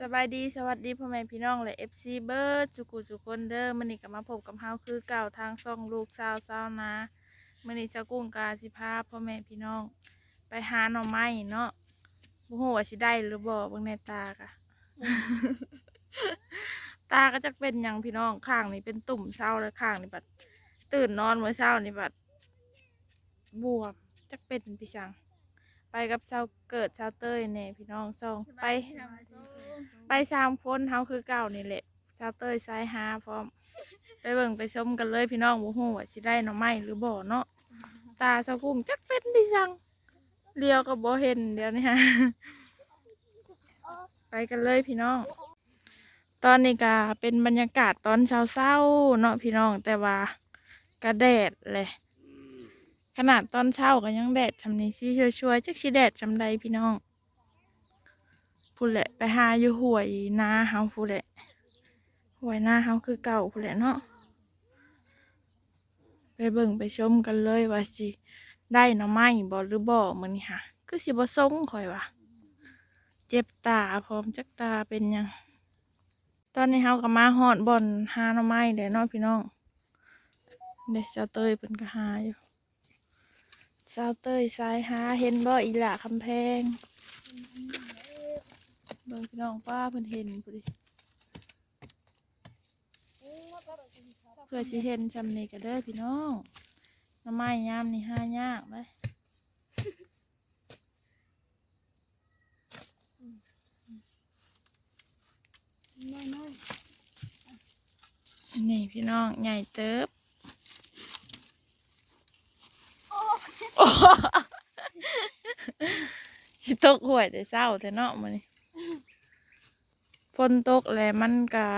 สบายดีสวัสดีพ่อแม่พี่น้องและ FC เบิร์ดสุกุสุคนเดอมื้อนี้ก็มาพบกับเฮาคือเก่าทางซ่องลูกสาวสาวนามื้อนี้เจ้ากุ้งกาสิพาพ่อแม่พี่น้อง ไปหาหน่อไม้เนาะบ่ฮู้ว่าสิได้หรือบ่เบิ่งในตากะตาก็จะเป็นยังพี่น้องข้างนี่เป็นตุ่มเช้าแล้วข้างนี่บัด ตื่นนอนเมื้อเช้านี่บัดบวมจักเป็นพี่ชังไปกับเช้าเกิดเช้าเต้ยเนี่ยพี่น้องสองไป ไปสามคนเฮาคือเก่านี่แหละชาวเต้ยซ้ายหาพร้อม ไปเบิ่งไปชมกันเลยพี่น้องบ่ฮู้ว่าสิได้หน่อไม้หรือบ่เนาะตาสาวกุ้งจักเป็นพี่สังเลียวก็บ่เห็นเดี๋ยวนี้ฮะไปกันเลยพี่น้อง ตอนนี้ก็เป็นบรรยากาศตอนเช้าๆเนาะพี่น้องแต่ว่ากระแดดเลยขนาดตอนเช้าก็ยังแดดชำนี้สิช่วยๆจักสิแดดชำใดพี่น้อง พูดแหละไปหาอยู่หวยนาเฮาพูดแหละหวยนาเฮาคือเก่าพูดแหละเนาะไปเบิ่งไปชมกันเลยว่าสิได้หน่อไม้บ่หรือบ่มื้อนี้ค่ะคือสิบ่ทรงข่อยว่ะเจ็บตาพร้อมจักตาเป็นยัง ตอนนี้เฮาก็มาฮอดบ่อนหาหน่อไม้เด้นาะพี่น้องเด้เจ้าเตยเพิ่นก็หาอยู่เจ้าเตยสายหาเห็นบ่อีหล่าคำแพง เบิ่งพี่น้องป้าเพิ่นเห็นพุดิเพื่อสิเห็นจำนี้ก็เด้อพี่น้องหน้ำไม้ยามนี่หายากเลยนี่พี่น้องใหญ่เติบโอ้สิตกหวยแต่เศร้าแต่เนาะมื้อนี้ ฝนตกแหละมันกะ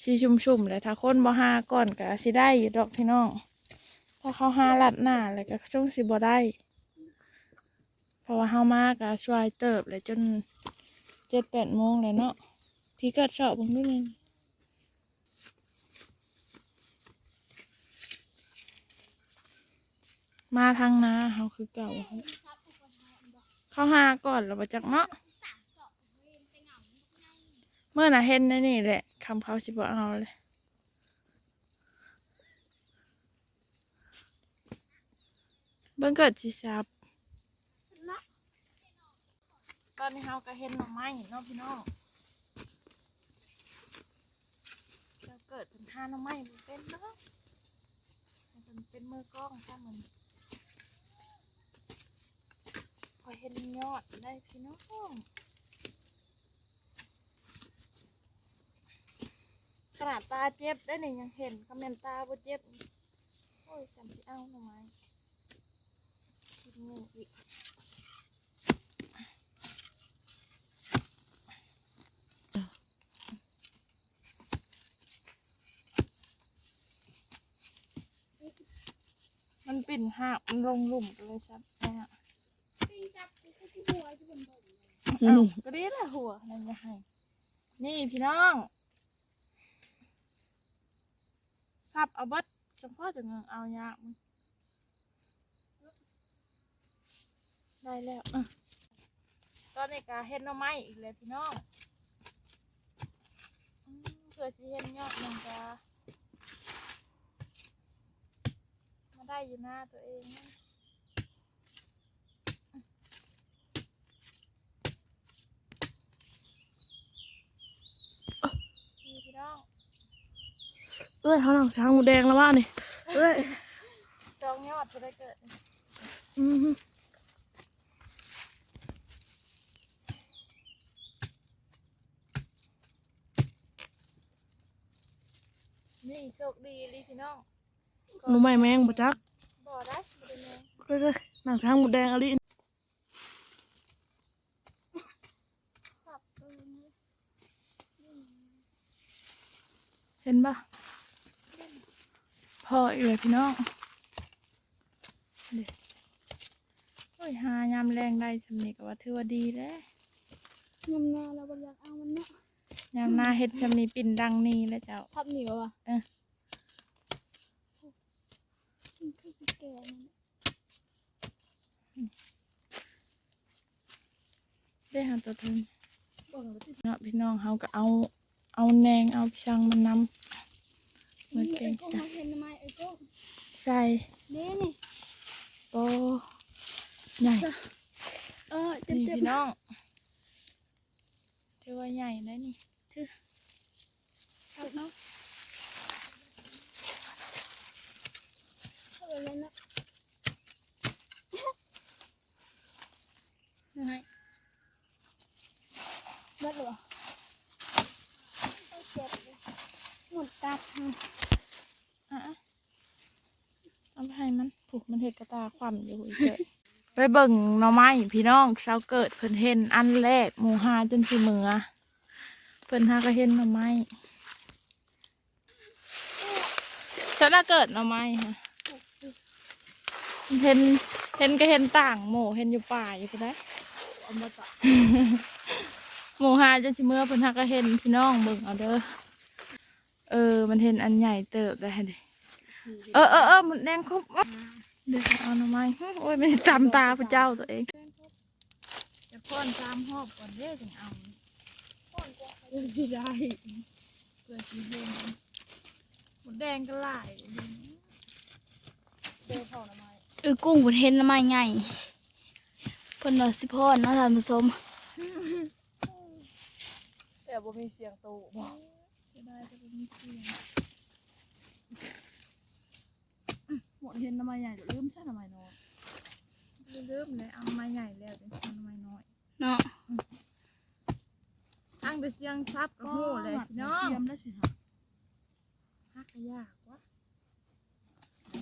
ชีชุ่มๆแหละถ้าคนบ่หาก่อนกะสิได้อยู่ดอกพี่น้องถ้าเขาหาลัดหน้าแล้วก็ช่วงสิบ่ได้ เพราะว่าเฮามากะช่วยเติบเลยจนเจ็ดแปดโมงเลยเนาะพี่กัดเสาะผมด้วยเลยมาทางนาเฮาคือเก่าเขาหาก่อนแล้วบ่จักเนาะ เมื่อน่ะเห็นในนี่แหละคำเขาสิบเอาเลยเบิ่งเกิดสิซับตอนนี้เฮาก็เห็นหน่อไม้เนาะพี่น้องจะเกิดเป็นท่าหน่อไม้บ่เป็นเนาะเป็นเป็นมือกล้องถ้ามันพอเห็นยอดได้พี่น้อง นาดตาเจ็บได้นี่ยังเห็นคอมเมนตาบ่เจ็บ โอ้ยสันสิเอาทำไมคิดงูอีกมันปิ่นหักมันลงหลุมไปเลยซับแม่เอ้าก็ดีแหละหัวนั่นจะให้นี่พี่น้อง ซับเอาเบัดจังพ่อจะเงิงเอายากมึงได้แล้วตอนนี้ก็เห็นหน่อไม้อีกเลยพี่น้องเผื่อสิเห็นยอดมันจะมาได้อยู่หน้าตัวเองนี่พี่น้อง เอ้ยเขาหนังช้างหมูแดงแล้วว่านี่เอ้ยจองยอดจะได้เกิดอือหือนี่โชคดีลีพี่น้องหนูไม่แมงบ่จักบ่ได้บ่ได้แม่เอ้ยเอ้ยหนังช้างหมูแดงอะไรขับเอิ้นเห็นปะ พออีกเลยพี่น้องเด็โอ้ยหายามแรงได้สำนีก็ว่าถือว่าดีแล้วยำนาแล้วบันอยากเอามันเนาะยามหน้าเฮ็ดสำนีปิ่นดังนี้แล้วเจ้าพับเหนียวอะเออมันคือสิแก่นั่นน่ะได้หาตัวทึงบิ่งแล้วสิเนาะพี่น้องเขาก็เอาเอาแหนงเอาพิชังมันนำ มาแกไอ้งกุ้งจ้ะเขาเห็นทำไมไอ้กุ้งใส่นี่นี่โตใหญ่เออเจ็บนี่เจ็บพี่น้องถือว่าใหญ่นะนี่ครับเนาะเอาไปเลยนะยังไงมัดเหรอเอาเจ็บเลยหมดกัดค่ะ อะอะเอาไปให้มันผูกมันเห็ดกระตา ความอยู่อีกเด้อ ไปเบิ่งหน่อไม้พี่น้องเช้าเกิดเพิ่นเห็นอันแรกหมูหาจนสิมือเพิ่นหาก็เห็นหน่อไม้ฉันน่ะเกิดหน่อไม้ค่ะเห็นเห็นก็เห็นต่างหมูเห็นอยู่ป่าอยู่ก็ได้เอามาตัดหมูหาจนสิมือเพิ่นหาก็เห็นพี่น้องเบิ่งเอาเด้อเออ มันเห็นอันใหญ่เติบได้เด้เออเออเออมันแดงครบ เดี๋ยวเอาหน่อไม้หึโอ้ยไม่ได้จำตาพระเจ้าตัวเอง จะพ่อนตามหอบก่อนเด้ถึงเอาก่อนกว่าเพื่อที่ได้เพื่อที่เห็นหมดแดงก็หลายเดินเข้าหน่อไม้เออกุ้งเพิ่นเห็นหน่อไม้ใหญ่เพิ่นว่าสิพอนเนาะท่านผู้ชมแต่บ่มีเสียงตูบอกจะได้จะบ่มีเสียง หมดเห็นทำไมใหญ่จะลืมใช่ทำไมน้อยลืมเลยเอาไม้ใหญ่แล้วเป็นคนไม้น้อยเนาะตั้งแต่เสียงซับกระหูเลยพี่น้องเสียมได้สิครับฮักก็ยากวะ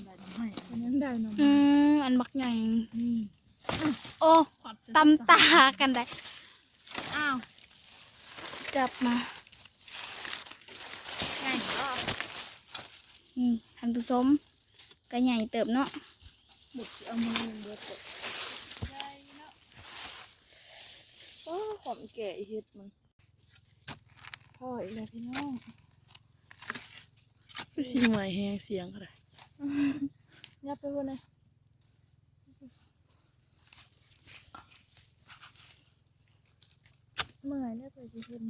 ได้ทำไมเป็นยังได้หน่ออืไม้มอันบักใหญ่นี่โอ้ตำตากันได้อ้าวจับมาใหญ่ก็นี่ท่านผู้ชม ก็ใหญ่เติบเนาะหมดสิเอามือเบิดก่อนโอ้หอมแก่อีเฮ็ดมันพ่ออีกแล้วพี่น้องก็สิเมื่อยแฮงเสียงอะไรยับไปบนเลยเมื่อยแล้วไปสิเห็น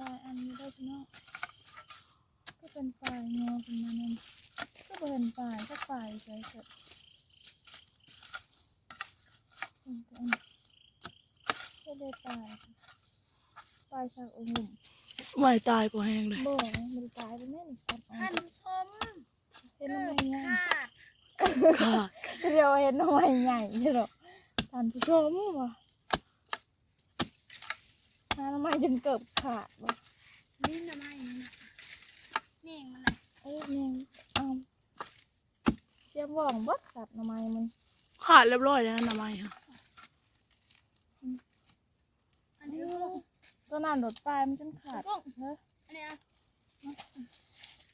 ลายอันนี้ได้พี่น้องก็เป็นปลายงอขึ้นมานั่นก็เป็นปลายก็ปลายใช่เถอะอืมแต่อันนี้ก็ได้ปลายปลายสักองุ่มไม่ตายพอแห้งเลยบ่มันตายไปแม่นี่สัตว์ท่านผู้ชมเห็นทำไมใหญ่ค่ะเดี๋ยวเห็นทำไมใหญ่ใช่หรอท่านผู้ชมว่ะหาทำไม จนเกือบขาดว่ะนี่หน่อไม้นี่นะนี่มันน่ะเอ้ยแม่งเอาเสียบว่องบัดสัตว์ทำไมมันขาดเรียบร้อยแล้วนะทำไมค่ะอันนี้กุ้งตัวนั้นโดดปลายมันจนขาดกุ้งเฮ้ยอันนี้อะ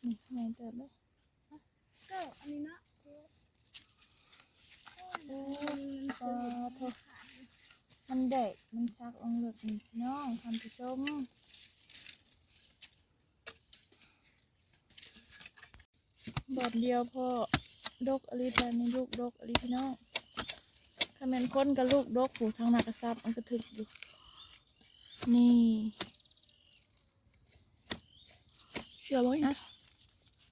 นี่แม่งเติบเลยก็อันนี้เนาะโอ้ป ลาเถอะมันเด็กมันชักลงเหลือกนี่พี่น้องท่านผู้ชมบอดเดียวพอดกอลิแต่ในลูกดกอลิพี่น้องถ้าแม่นคนกับลูกดกผูทางหนักกระซับมันก็ถึกอยู่ นี่เชื่อบ่อะ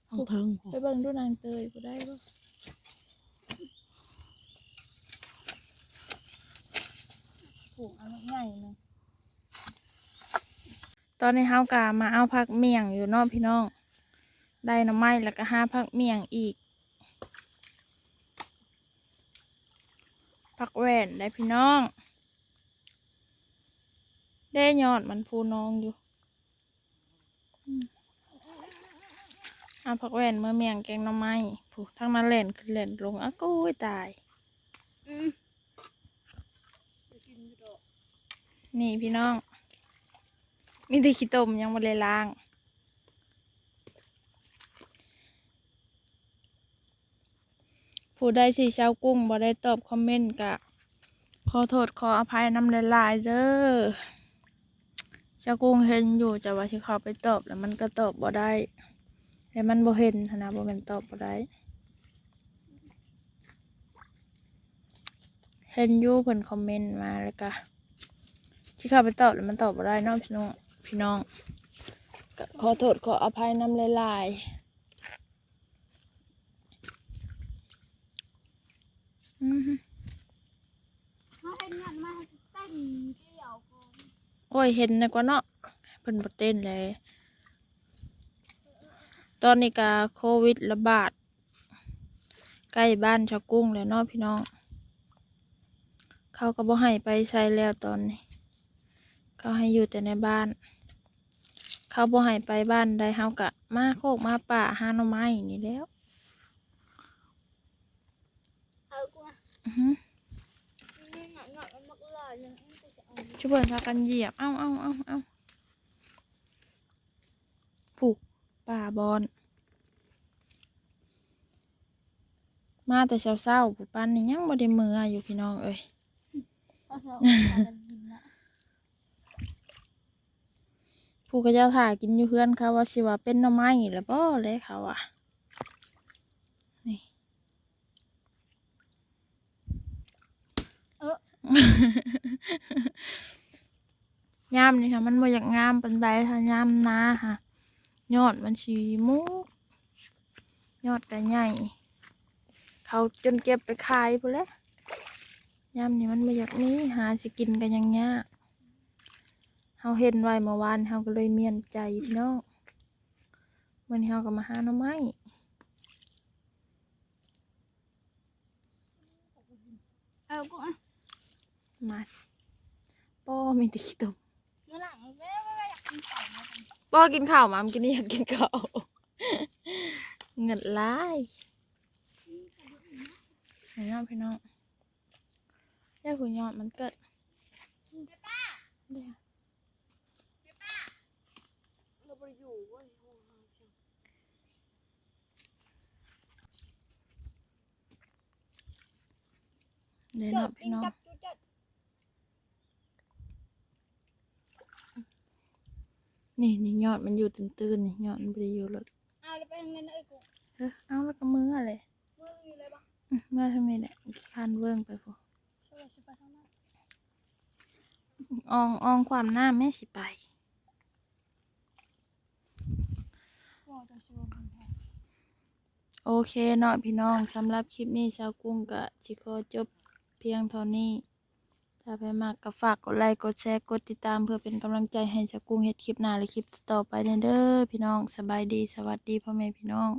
ทางเทิง ไปเบิ่งดูนางเตยกูได้ ปะผูกอันใหญ่เลยตอนนี้เฮากามาเอาผักเมี่ยงอยู่เนอกพี่น้อง ได้หน้ำไม้แล้วก็ห้าผักเมี่ยงอีกผักแหวนได้พี่น้อง ได้ยอดมันพูนองอยู่เอาผักแหวนเมื่อเมียงแกงหน้ำไม้ผูกทั้งนั้นเล่นขึ้นเล่นลงอะกุ้ยตาย อืม นี่พี่น้อง มีแต่ขี้ตมยังมาเลยล้าง ผู้ใดสิเช้ากุ้งบ่ได้ตอบคอมเมนต์กะ ขอโทษขออภัยน้ำลายเด้อเช้ากุ้งเห็นอยู่จะว่าสิเขาไปตอบแล้วมันก็ตอบบ่ได้แต่มันบ่เห็นนะบ่แม่นตอบบ่ได้เห็นอยู่เพิ่นคอมเมนต์มาแล้วก็ ที่เข้าไปตอบแล้วมันตอบบ่ได้เนาะพี่น้องพี่น้อง ขอโทษขออภัยนำลายอือฮึมาเฮ็ดงานมาเต้นเกี่ยวก่อนโอ้ยเห็นนะกว่าเนาะเพิ่นบ่เต้นเลย ตอนนี้ก็โควิดระบาด ใกล้บ้านชาวกุ้งแล้วเนาะพี่น้อง เขาก็บ่ให้ไปใช้แล้วตอนนี้ เขาให้อยู่แต่ในบ้าน เขาบ่ให้ไปบ้านใดเฮากะมาโคกมาป่าหาหน่อไม้นี่แหล้วเอากูนะอือหือนี่หงอยหงอยมันมักลอยเลยมันก็จะเอาช่วยเพิ่นพากันเหยียบ เอ้าเอ้าเอ้าเอ้าผูกป่าบอน มาแต่เช้าๆผู้ปันนี่ยังบ่ได้มืออยู่พี่น้องเอ้ย เอาเถอะเอา ผู้ก็เจ้าถ่ากินอยู่เพื่อนเขาว่าสิว่าเป็นหน่อไม้แล้วบ่เลยเขาอะนี่เออยามนี่ค่ะ มันบ่อยากงามปานใดค่ะยามนาค่ะ ยอดมันสีมุกยอดก็ใหญ่ เขาจนเก็บไปขายพุ่นแหละยามนี่มันบ่อยากมีหาสิกินกันยังยาก เฮาเห็นไว้เมื่อวานเฮาก็เลยเมียนใจพี่น้องมื้อนี้เฮาก็มาหาหน่อไม้เอากูอะมาสิป้อมีแตะขี้ตมเมื่อหลังแม่ว่าอยากกินไก่มาทำป้อกินข้าวหมามันกินนี่อยากกินข้าวเงินหลายพี่น้องพี่น้องได้ผลยอดมันเกิดจะป้าเดี๋ยวเรา ไปอยู่เว้ยเดี๋ยวจเนาะดพี่น้องจับจุดจัดนี่นี่ยอดมันอยู่ตื้นๆนี่ยอดมันไม่ได้อยู่เลยเอาแล้วไปทางนั้นเอ้ยกูเออเอาแล้วก็มืออะไรมึงอยู่เลยปะอื้อมาทางนี้แหละคานเบิ้งไปพอช่วยฉันไปทางนั้นอองอองความหน้าแม่สิไป ว่าจะช่วยคนไทย โอเคเนาะพี่น้องสำหรับคลิปนี้ชาวกุ้งกะสิขอจบเพียงเท่านี้ ถ้าไปมากก็ฝากกดไลค์กดแชร์กดติดตามเพื่อเป็นกำลังใจให้ชาวกุ้งเฮ็ดคลิปหน้าและคลิปต่อไปเด้อพี่น้องสบายดีสวัสดีพ่อแม่พี่น้อง